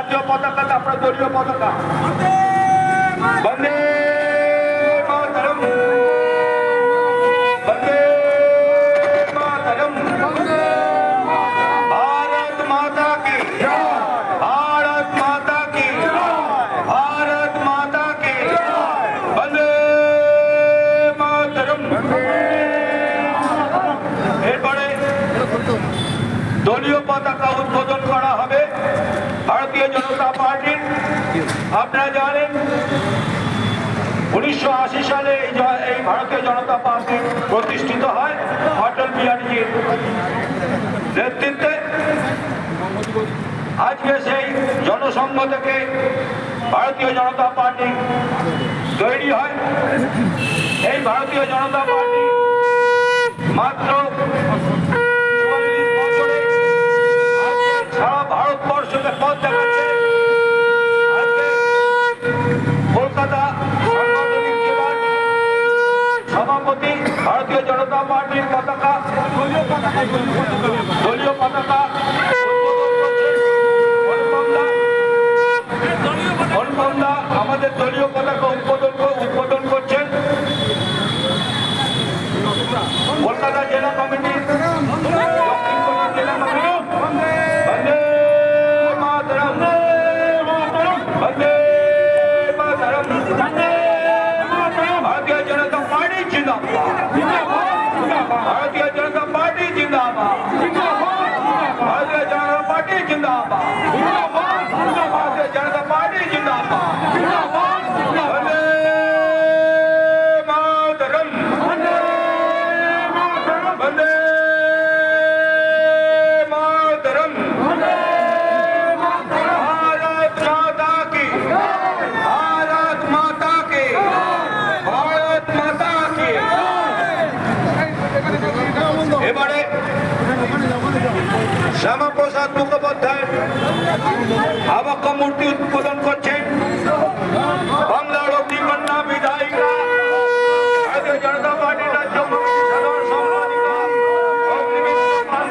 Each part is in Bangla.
জাতীয় পতাকা তারপরে দলীয় পতাকা বন্দে মাতরম বন্দে মাতরম भारत माता की भारत माता की भारत माता की वंदे मातरम এরপরে দলীয় পতাকা উদ্বোধন করা হবে ভারতীয় জনতা পার্টির, আপনারা জানেন, উনিশশো আশি সালে এই ভারতীয় জনতা পার্টি প্রতিষ্ঠিত হয় অটল বিহারীজির নেতৃত্বে। আজকে সেই জনসংঘ থেকে ভারতীয় জনতা পার্টি তৈরি হয়। এই ভারতীয় জনতা পার্টি মাত্র চুয়াল্লিশ বছরে আজকে সারা ভারতবর্ষকে পথ দেখাচ্ছে আজকে কলকাতা সাংগঠনিক জেলার সভাপতি ভারতীয় জনতা পার্টির পতাকা দলীয় পতাকা দলীয় পতাকা উদ্বোধন করছেন অনুপম দা। অনুপম দা আমাদের দলীয় পতাকা উদ্বোধন কর- উদ্বোধন করছেন কলকাতা জেলা কমিটি দক্ষিণ কলকাতা জেলা কমিটি বন্দে মাতরম বন্দে মাতরম भारतीय जनता पार्टी जिंदाबाद এবারে শ্যামাপ্রসাদ মুখোপাধ্যায় আবাক্য মূর্তি উদ্বোধন করছেন বাংলার অগ্নিকন্যা বিধায়িকা। ভারতীয় জনতা পার্টির রাজ্য সাধারণ সম্পাদিকা। অগ্নিমিত্রা পাল,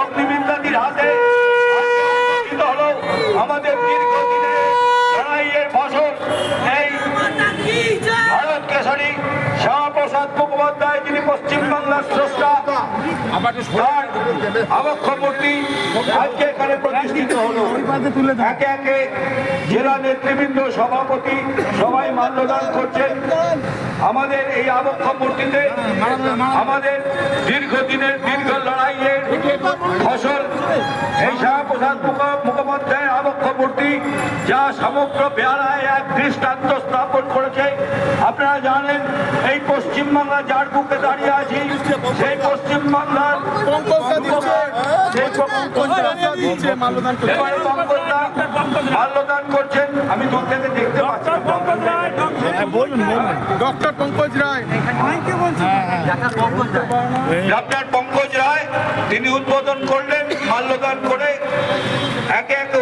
অগ্নিমিত্রাদির হাতে আজকে হলো আমাদের দীর্ঘদিনের লড়াইয়ের ফসল এই ভারত কেশরী শ্যামাপ্রসাদ মুখোপাধ্যায় যিনি পশ্চিমবাংলার স্রষ্টা সভাপতি সবাই করছেন। আমাদের এই আবক্ষ মূর্তিতে আমাদের দীর্ঘদিনের দীর্ঘ লড়াইয়ের ফসল এই শ্যামাপ্রসাদ মুখো- মুখোপাধ্যায়ের আবক্ষ মূর্তি, যা সমগ্র বেহারায় এক দৃষ্টান্ত স্থাপন করেছে। আপনারা জানেন এই পশ্চিমবাংলা যার বুকে দাঁড়িয়ে আছি সেই পশ্চিমবাংলার মাল্যদান করছেন আমি দূর থেকে দেখতে পাচ্ছি ডক্টর পঙ্কজ রায়। ডক্টর পঙ্কজ রায় তিনি উদ্বোধন করলেন মাল্যদান করে একে একে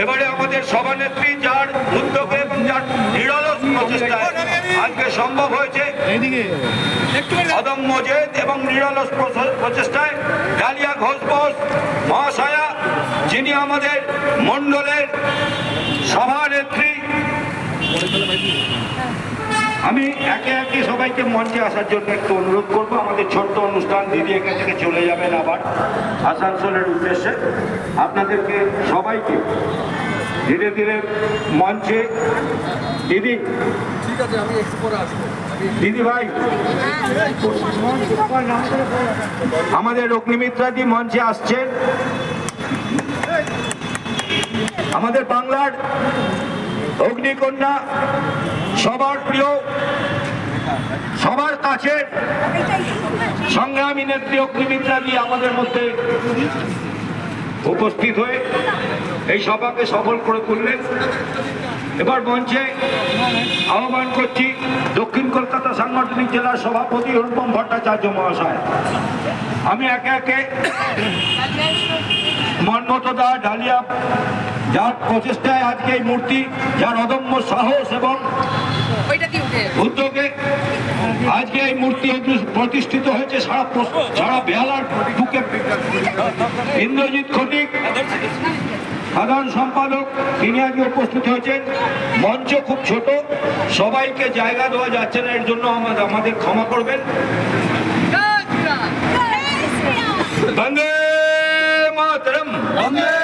এবারে আমাদের সভানেত্রী যার উদ্যোগে এবং যার নিরলস প্রচেষ্টায় আজকে সম্ভব হয়েছে। অদম্য জেদ এবং নিরলস প্রচ- প্রচেষ্টায় ডালিয়া ঘোষ বোস মহাশয়া যিনি আমাদের মণ্ডলের সভানেত্রী। আমি একে একে সবাইকে মঞ্চে আসার জন্য একটু অনুরোধ করব। আমাদের ছোট্ট অনুষ্ঠান দিদি এখান থেকে চলে যাবেন আবার আসানসোলের উদ্দেশ্যে। আপনাদেরকে সবাইকে ধীরে ধীরে মঞ্চে দিদি। ঠিক আছে আমি একটু পরে আসব। দিদি ভাই আমাদের অগ্নিমিত্রাদি মঞ্চে আসছেন। আমাদের বাংলার অগ্নিকন্যা সবার প্রিয়, সবার কাছে সংগ্রামী নেত্রী অগ্নিমিত্রাদি আমাদের মধ্যে উপস্থিত হয়ে এই সভাকে সফল করে তুললেন। এবার মঞ্চে আহ্বান করছি দক্ষিণ কলকাতা সাংগঠনিক জেলার সভাপতি অনুপম ভট্টাচার্য মহাশয়। আমি একে একে মন্মতদা ডালিয়া যার প্রচেষ্টায় আজকে এই মূর্তি যার অদম্য সাহস এবং উদ্যোগে আজকে এই মূর্তি প্রতিষ্ঠিত হয়েছে সারা সারা বেহালার বুকে। ইন্দ্রজিৎ খটিক সাধারণ সম্পাদক তিনি আজকে উপস্থিত হয়েছেন। মঞ্চ খুব ছোট সবাইকে জায়গা দেওয়া যাচ্ছে না এর জন্য আমাদের আমাদের ক্ষমা করবেন। বন্দে মাতরম। বন্দে